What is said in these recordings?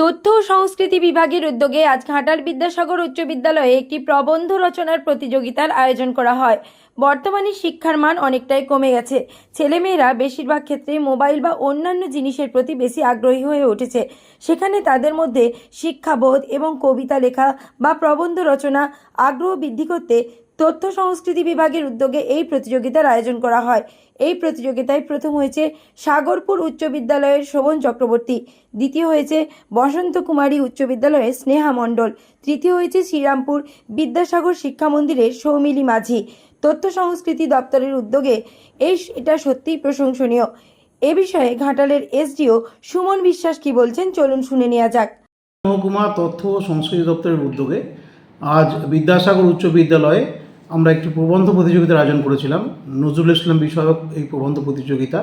তথ্য ও সংস্কৃতি বিভাগের উদ্যোগে আজ ঘাটাল বিদ্যাসাগর উচ্চ বিদ্যালয়ে একটি প্রবন্ধ রচনার প্রতিযোগিতার আয়োজন করা হয়। বর্তমানে শিক্ষার মান অনেকটাই কমে গেছে। ছেলেমেয়েরা বেশিরভাগ ক্ষেত্রে মোবাইল বা অন্যান্য জিনিসের প্রতি বেশি আগ্রহী হয়ে উঠেছে। সেখানে তাদের মধ্যে শিক্ষাবোধ এবং কবিতা লেখা বা প্রবন্ধ রচনা আগ্রহ বৃদ্ধি করতে তথ্য সংস্কৃতি বিভাগের উদ্যোগে এই প্রতিযোগিতার আয়োজন করা হয়। এই প্রতিযোগিতায় প্রথম হয়েছে সাগরপুর উচ্চ বিদ্যালয়ের শোভন চক্রবর্তী, দ্বিতীয় হয়েছে বসন্ত কুমারী উচ্চ বিদ্যালয়ের স্নেহা মণ্ডল, তৃতীয় হয়েছে শ্রীরামপুর বিদ্যাসাগর শিক্ষা মন্দিরের সৌমিলি মাঝি। তথ্য সংস্কৃতি দপ্তরের উদ্যোগে এই এটা সত্যিই প্রশংসনীয়। এ বিষয়ে ঘাটালের এসডিও সুমন বিশ্বাস কি বলছেন চলুন শুনে নেওয়া যাক। মহকুমা তথ্য ও সংস্কৃতি দপ্তরের উদ্যোগে আজ বিদ্যাসাগর উচ্চ বিদ্যালয়ে আমরা একটি প্রবন্ধ প্রতিযোগিতার আয়োজন করেছিলাম। নজরুল ইসলাম বিষয়ক এই প্রবন্ধ প্রতিযোগিতা।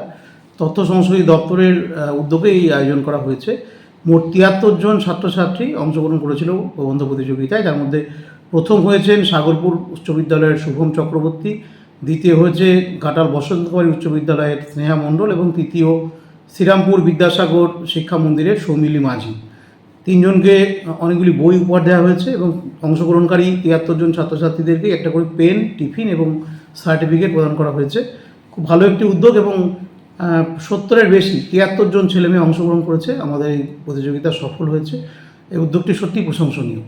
তথ্য সংস্কৃতি দপ্তরের উদ্যোগে এই আয়োজন করা হয়েছে। মোট তিয়াত্তর জন ছাত্রছাত্রী অংশগ্রহণ করেছিল প্রবন্ধ প্রতিযোগিতায়। তার মধ্যে প্রথম হয়েছেন সাগরপুর উচ্চ বিদ্যালয়ের শুভম চক্রবর্তী, দ্বিতীয় হয়েছে ঘাটাল বসন্ত কুমারী উচ্চ বিদ্যালয়ের স্নেহা মণ্ডল এবং তৃতীয় শ্রীরামপুর বিদ্যাসাগর শিক্ষা মন্দিরের সৌমিলি মাঝি। তিনজনকে অনেকগুলি বই উপহার দেওয়া হয়েছে এবং অংশগ্রহণকারী তিয়াত্তর জন ছাত্রছাত্রীদেরকে একটা করে পেন, টিফিন এবং সার্টিফিকেট প্রদান করা হয়েছে। খুব ভালো একটি উদ্যোগ এবং সত্তরের বেশি তিয়াত্তর জন ছেলেমেয়ে অংশগ্রহণ করেছে। আমাদের এই প্রতিযোগিতা সফল হয়েছে। এই উদ্যোগটি সত্যিই প্রশংসনীয়।